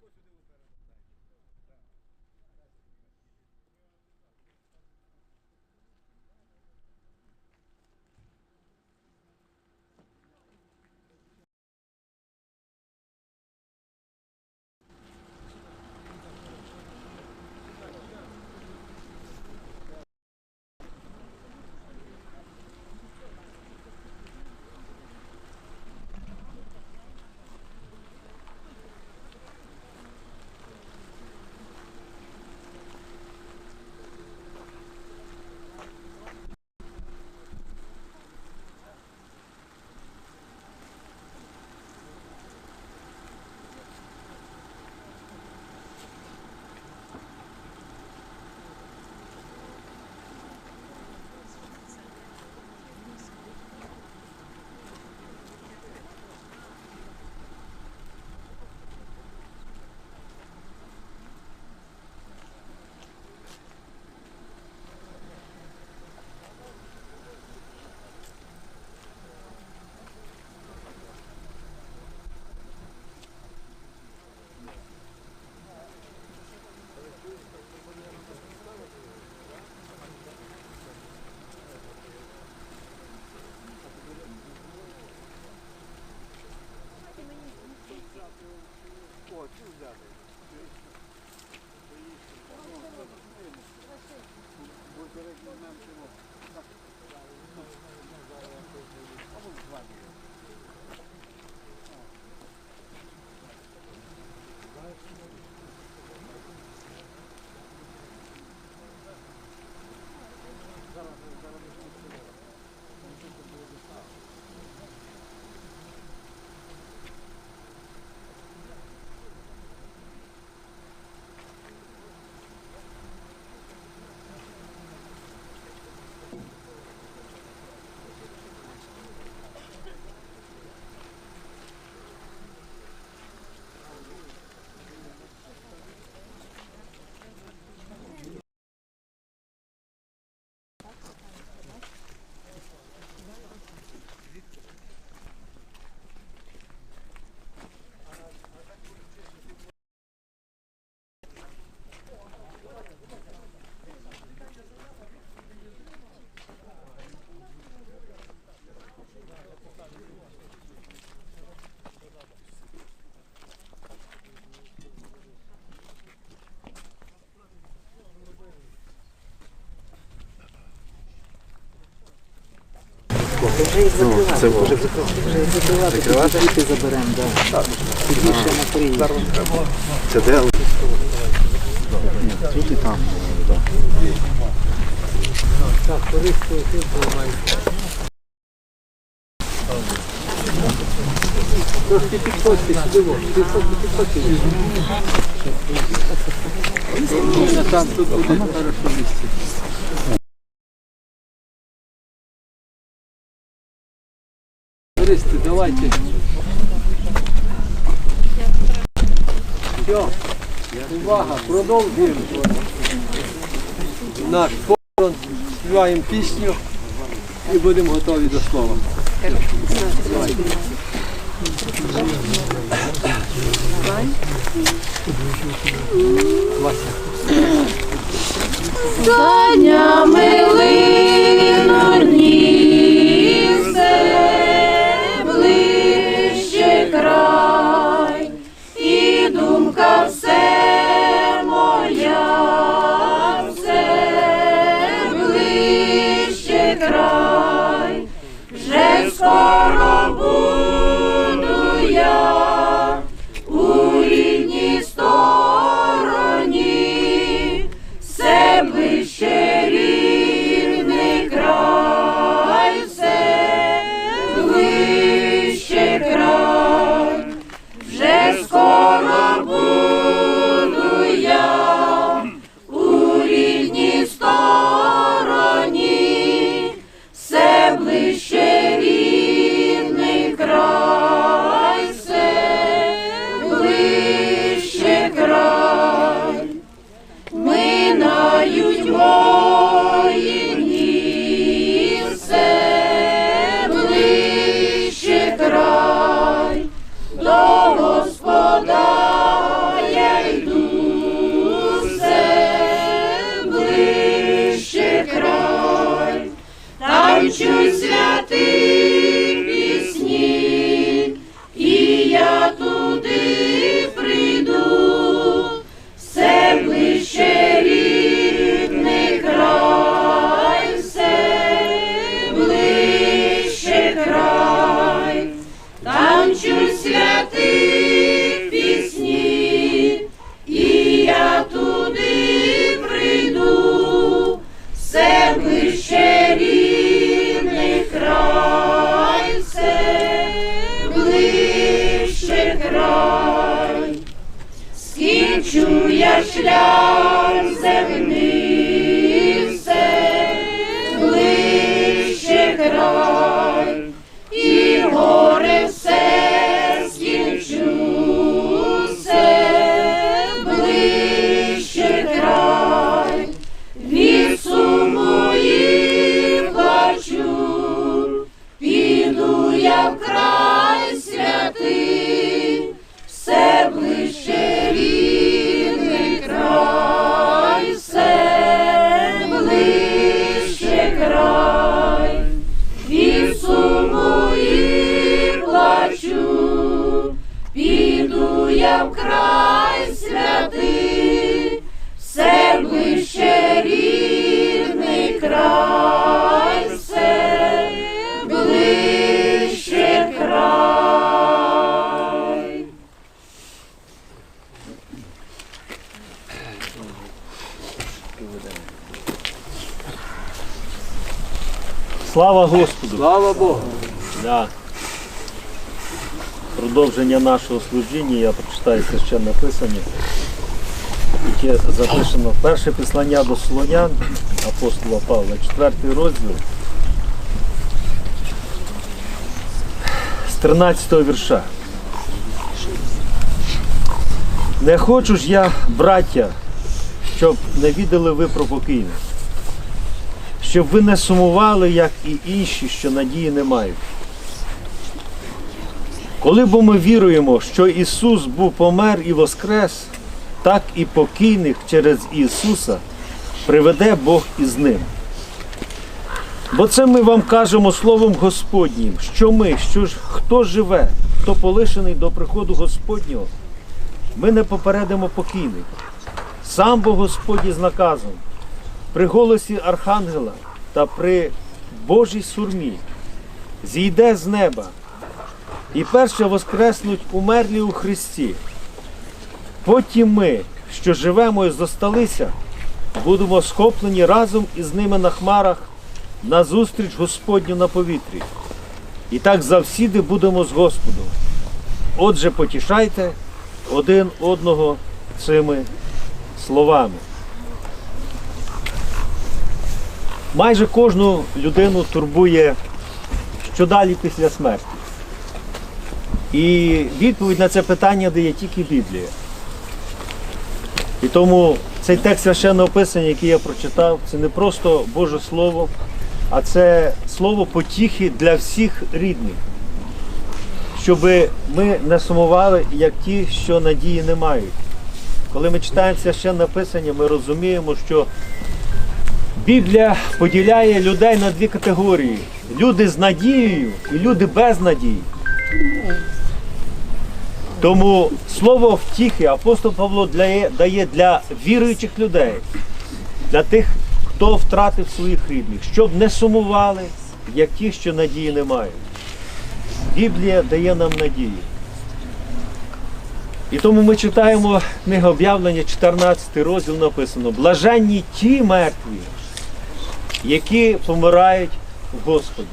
сюди уперед. Вже ну, їх закривати, вже їх закривати, квіти заберемо, так. Більше на приїзд. Це де? Тут і там. Так, туристи тим мають. Трошки підходьте сюди, підходьте, підходьте. Там тут буде хорошо місце. Давайте. Все. Увага, продовжуємо. Наш похорон, співаємо пісню і будемо готові до слова. Давайте. Вася. far. Lord. Слава Господу! Слава Богу. Да. Продовження нашого служіння, я прочитаю священне писання, яке записано перше післання до Солонян апостола Павла, четвертий розділ з 13 вірша. Не хочу ж я, браття, щоб не відали ви про покійних, щоб ви не сумували, як і інші, що надії не мають. Коли бо ми віруємо, що Ісус був помер і воскрес, так і покійних через Ісуса приведе Бог із ним. Бо це ми вам кажемо Словом Господнім, що ми, що ж хто живе, хто полишений до приходу Господнього, ми не попередимо покійних. Сам бо Господь із наказом, при голосі Архангела та при Божій сурмі зійде з неба і перше воскреснуть умерлі у Христі. Потім ми, що живемо і зосталися, будемо схоплені разом із ними на хмарах на зустріч Господню на повітрі. І так завсіди будемо з Господом. Отже, потішайте один одного цими словами. Майже кожну людину турбує, що далі після смерті. І відповідь на це питання дає тільки Біблія. І тому цей текст священного писання, який я прочитав, це не просто Боже Слово, а це слово потіхи для всіх рідних. Щоб ми не сумували, як ті, що надії не мають. Коли ми читаємо священне писання, ми розуміємо, що Біблія поділяє людей на дві категорії: люди з надією і люди без надії. Тому слово втіхи апостол Павло дає для віруючих людей, для тих, хто втратив своїх рідних, щоб не сумували, як ті, що надії не мають. Біблія дає нам надію. І тому ми читаємо книга об'явлення, 14 розділ написано: Блаженні ті мертві, які помирають в Господі.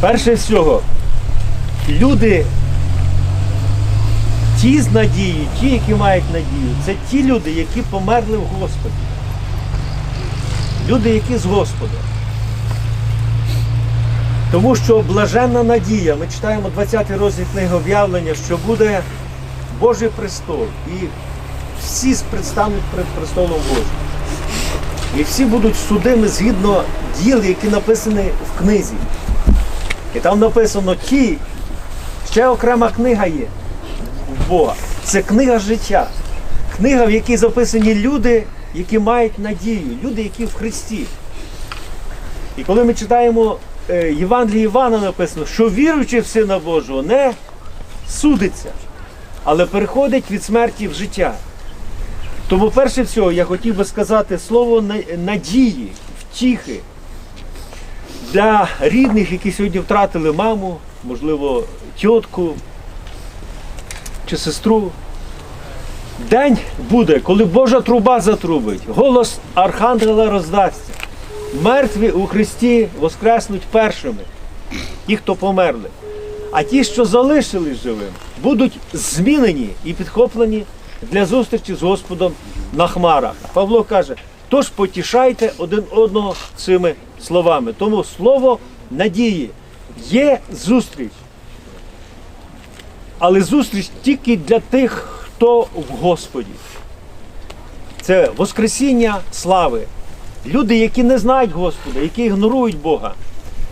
Перше всього, люди, ті з надією, ті, які мають надію, це ті люди, які померли в Господі. Люди, які з Господом. Тому що блаженна надія, ми читаємо 20 розділ книги об'явлення, що буде Божий престол. І всі предстануть перед престолом Божим. І всі будуть судими згідно діл, які написані в книзі. І там написано ті, ще окрема книга є в Бога. Це книга життя. Книга, в якій записані люди, які мають надію, люди, які в Христі. І коли ми читаємо е, Євангеліє Івана написано, що віруючи в Сина Божого не судиться, але переходить від смерті в життя. Тому перше всього я хотів би сказати слово надії, втіхи для рідних, які сьогодні втратили маму, можливо, тітку чи сестру. День буде, коли Божа труба затрубить, голос Архангела роздасться. Мертві у Христі воскреснуть першими, ті, хто померли. А ті, що залишились живим, будуть змінені і підхоплені для зустрічі з Господом на хмарах. Павло каже, тож потішайте один одного цими словами. Тому слово надії є зустріч. Але зустріч тільки для тих, хто в Господі. Це Воскресіння слави. Люди, які не знають Господа, які ігнорують Бога,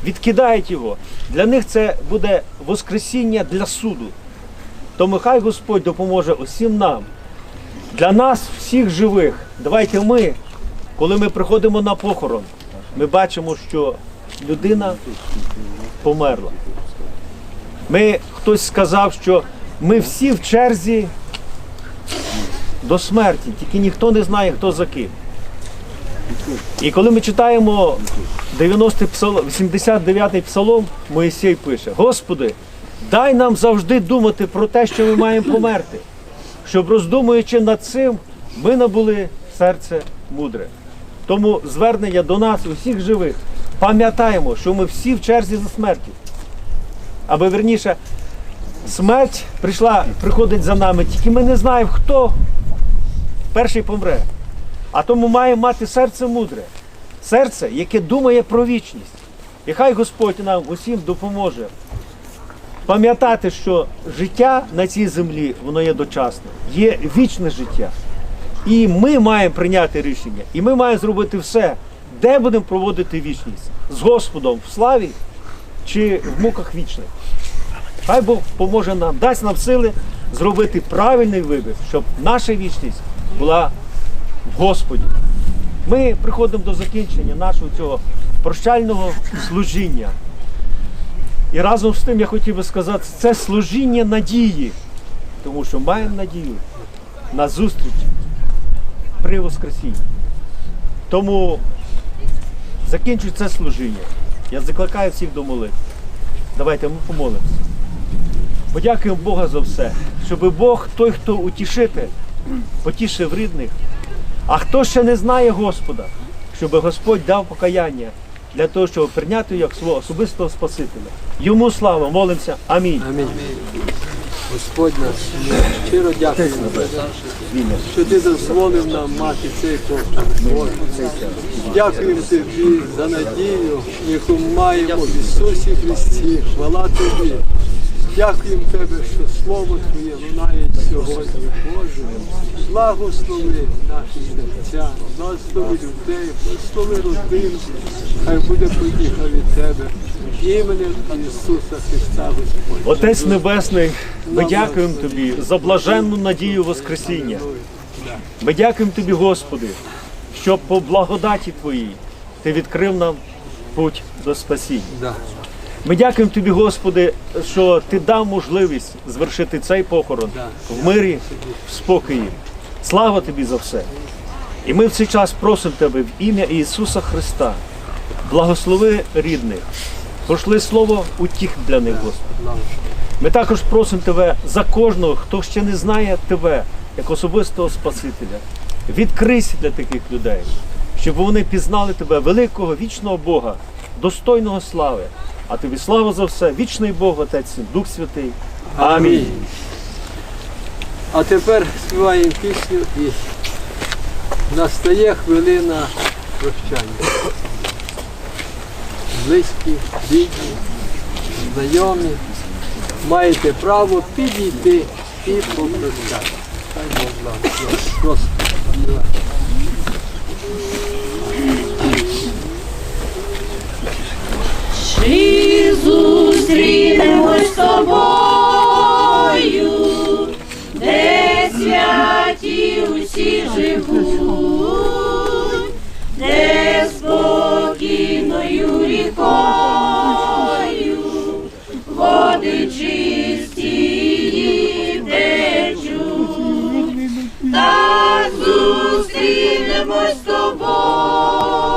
відкидають Його. Для них це буде Воскресіння для суду. Тому хай Господь допоможе усім нам, для нас, всіх живих. Давайте ми, коли ми приходимо на похорон, ми бачимо, що людина померла. Ми хтось сказав, що ми всі в черзі до смерті, тільки ніхто не знає, хто за ким. І коли ми читаємо 90 псалом, 89-й псалом, Моїсей пише: Господи, дай нам завжди думати про те, що ми маємо померти, щоб роздумуючи над цим, ми набули серце мудре. Тому звернення до нас, усіх живих, пам'ятаємо, що ми всі в черзі за смертю. Або верніше, смерть прийшла, приходить за нами, тільки ми не знаємо, хто перший помре. А тому маємо мати серце мудре, серце, яке думає про вічність. І хай Господь нам усім допоможе пам'ятати, що життя на цій землі воно є дочасне, є вічне життя. І ми маємо прийняти рішення, і ми маємо зробити все, де будемо проводити вічність з Господом в славі чи в муках вічних. Хай Бог поможе нам, дасть нам сили зробити правильний вибір, щоб наша вічність була в Господі. Ми приходимо до закінчення нашого цього прощального служіння. І разом з тим я хотів би сказати, це служіння надії, тому що маємо надію на зустріч при Воскресінні. Тому закінчуй це служіння. Я закликаю всіх до молитви. Давайте ми помолимося. Подякуємо Бога за все, щоб Бог, той, хто утішити, потішив рідних. А хто ще не знає Господа, щоб Господь дав покаяння для того, щоб прийняти як свого особистого Спасителя. Йому слава, молимося. Амінь. Амінь. Господь наш, щиро дякуємо, що ти дозволив нам мати цей повод. Дякуємо тобі за надію, яку маємо в Ісусі Христі. Хвала тобі. Дякуємо тебе, що Слово Твоє лунає сьогодні, Боже. Благослови наші серця, благослови людей, благослови родин. Хай буде подіха від тебе. Іменем Ісуса Христа Господь. Отець Небесний, ми дякуємо Тобі за блаженну надію Воскресіння. Ми дякуємо Тобі, Господи, що по благодаті Твоїй Ти відкрив нам путь до спасіння. Ми дякуємо Тобі, Господи, що Ти дав можливість звершити цей похорон в мирі, в спокої. Слава Тобі за все. І ми в цей час просимо Тебе в ім'я Ісуса Христа. Благослови рідних, пошли слово утіх для них, Господи. Ми також просимо Тебе за кожного, хто ще не знає Тебе як особистого Спасителя. Відкрийся для таких людей, щоб вони пізнали Тебе, великого вічного Бога, достойного слави. А тобі слава за все, вічний Бог, Отець, Дух Святий. Амінь. А тепер співаємо пісню і настає хвилина прощання. Близькі, рідні, знайомі, маєте право підійти і попрощатися. Хай Бог благословить. Чи зустрінемось з тобою, де святі усі живуть, де спокійною рікою води чисті течуть, так зустрінемось з тобою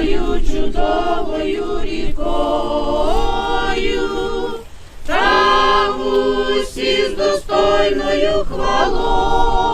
світлою чудовою рікою, там усі з достойною хвалою,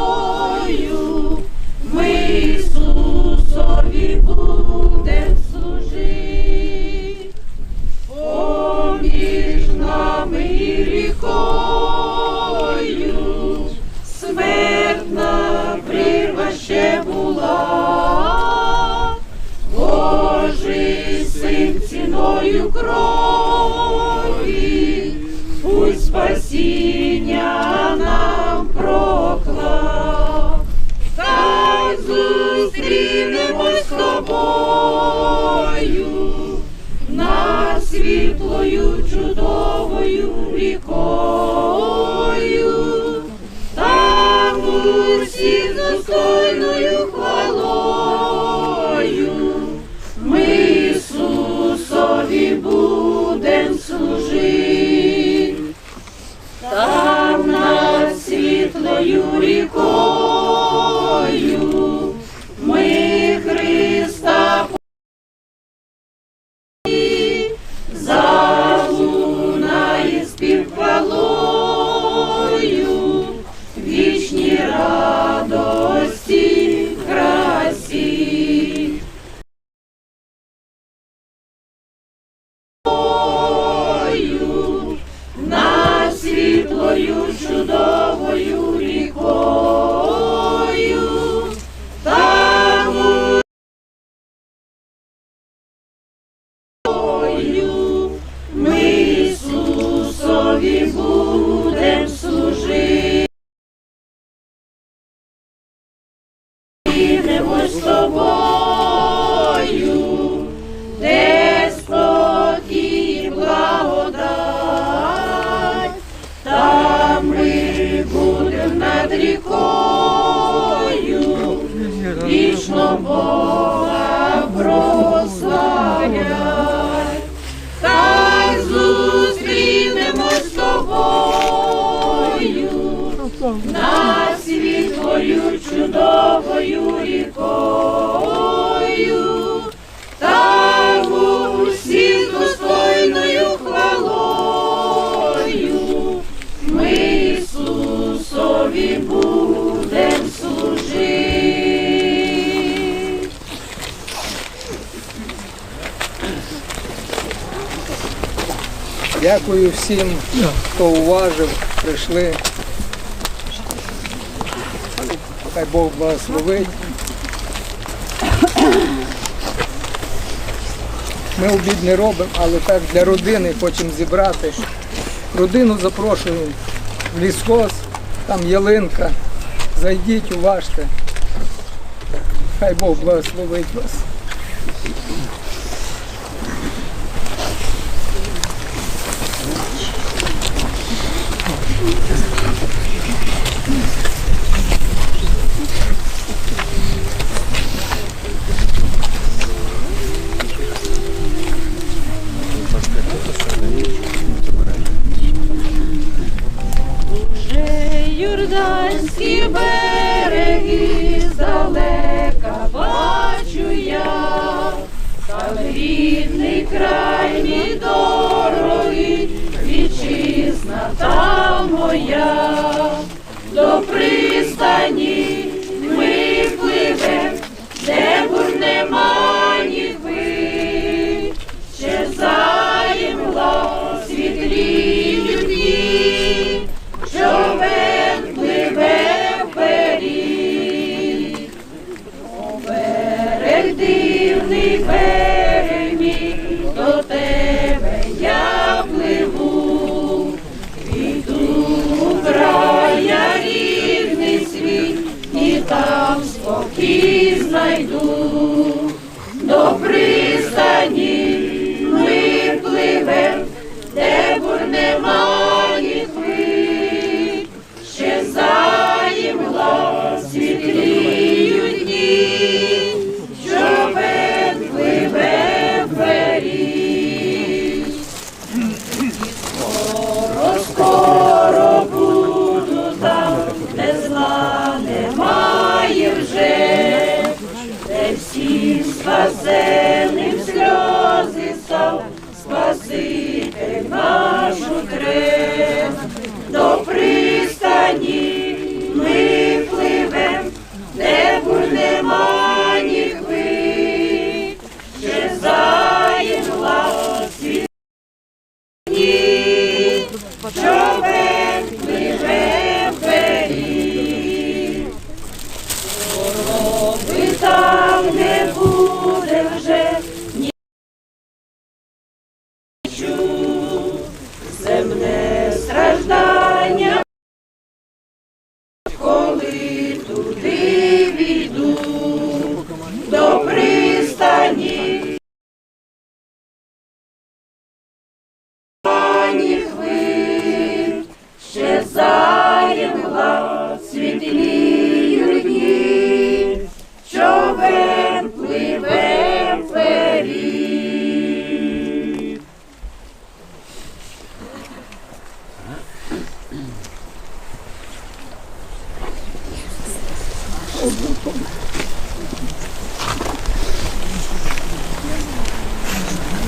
спасіння Дякую всім, хто уважив, прийшли. Хай Бог благословить. Ми обід не робимо, але так для родини хочемо зібрати. Родину запрошуємо в лісхоз, там ялинка. Зайдіть, уважте. Хай Бог благословить вас. Я пливу, іду у світ, і там спокій знайду. До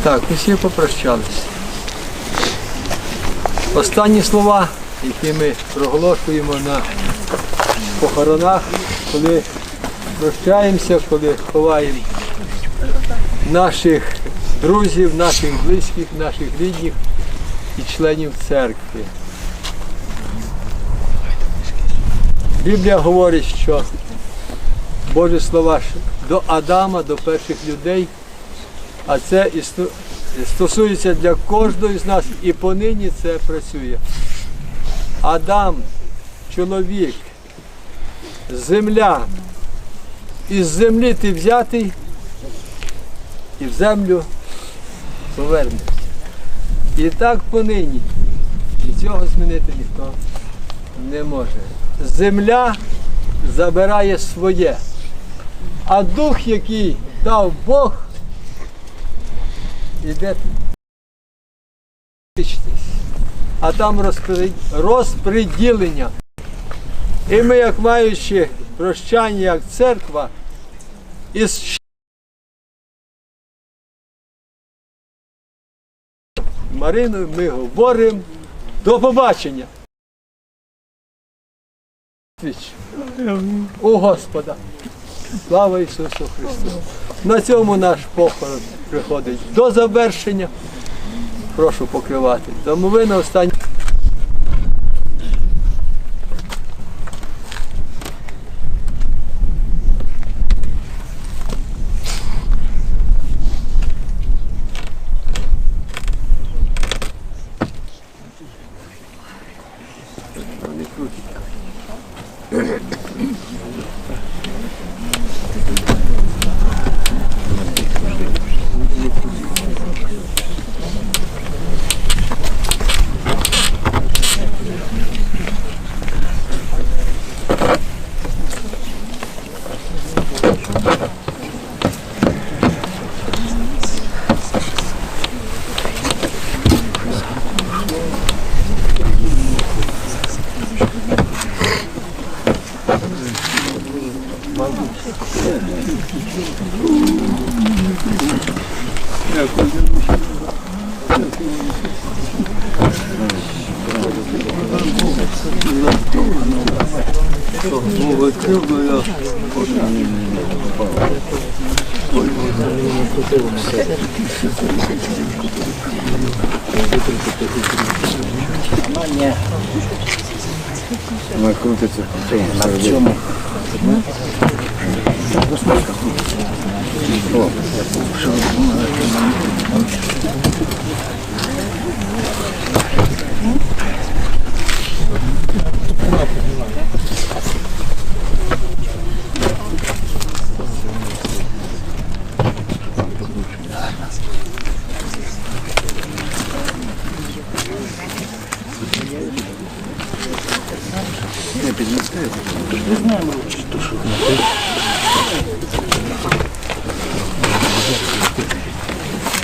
Так, усі попрощались. Останні слова, які ми проголошуємо на похоронах, коли прощаємося, коли ховаємо наших друзів, наших близьких, наших рідних і членів церкви. Біблія говорить, що Божі слова до Адама, до перших людей, а це стосується для кожного з нас і понині це працює. Адам, чоловік, земля. Із землі ти взятий і в землю повернешся. І так понині. І цього змінити ніхто не може. земля забирає своє. А дух, який дав Бог, іде. А там розпри- розпреділення. І ми, як маючи прощання, як церква, із Мариною ми говоримо до побачення. У Господа. Слава Ісусу Христу. На цьому наш похорон приходить до завершення. Прошу покривати. Тому ви на останній. що слово чудо я Вона крутиться в чому?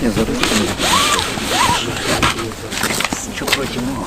Я зараз. Що проти нього?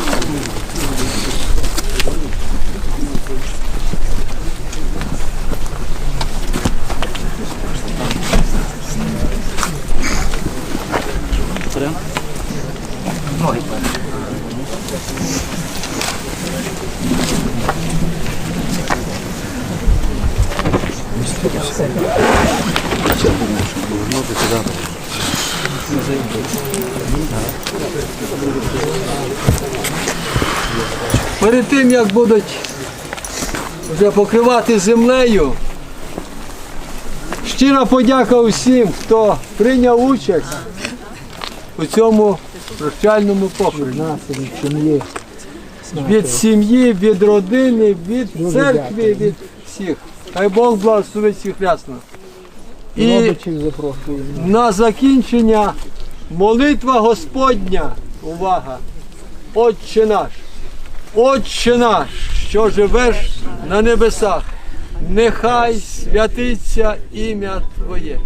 Перед тим, як будуть вже покривати землею, щира подяка усім, хто прийняв участь у цьому прощальному похороні. Від сім'ї, від родини, від церкви, від всіх. Хай Бог благословить всіх рясно. І на закінчення молитва Господня. Увага! Отче наш! Отче наш, що живеш на небесах, нехай святиться ім'я Твоє,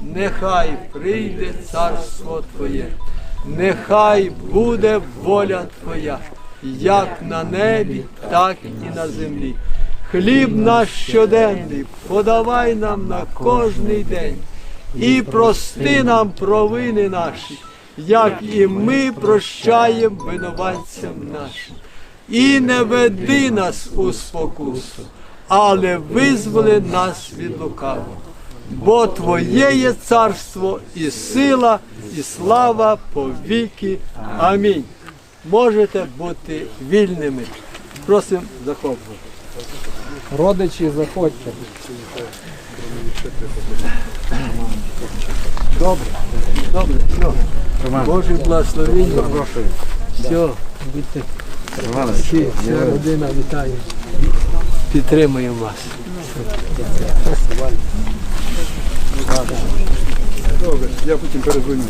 нехай прийде царство Твоє, нехай буде воля Твоя, як на небі, так і на землі. Хліб наш щоденний подавай нам на кожний день і прости нам провини наші, як і ми прощаємо винуватцям нашим. І не веди нас у спокусу, але визволи нас від лукавого. Бо Твоє є царство і сила, і слава по віки. Амінь. Можете бути вільними. Просимо заходити. Родичі, заходьте. Добре, добре, все. Боже благословення. Все, будьте. Всі, вся родина вітає. Підтримуємо вас. Добре, я потім перезвоню.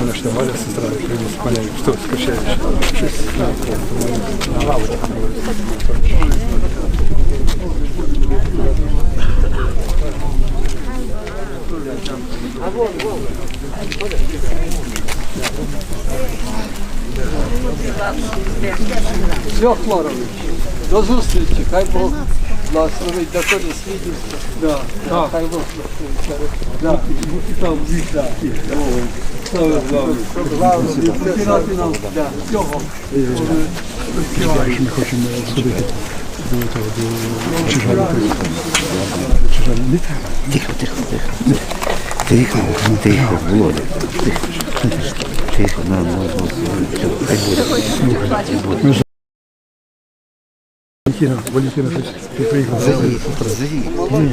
Вона ж Валя сестра, прийде з коня, що скачаєш. Щось. Все, Хлорович. До зустрічі. Хай Бог благословить до того свідівства. Да. Да. Хай Бог благословить. Да. Там, да. Слава Богу. Главное, втирати нам. Да. Всього. Ми хочемо сходити до того, до треба. Тихо, тихо, тихо. Тихо, ну тихо, Володя. Тихо, тихо, на, на, все, хай буде. Валентина, Валентина, щось ти приїхав. Заїдь, заїдь.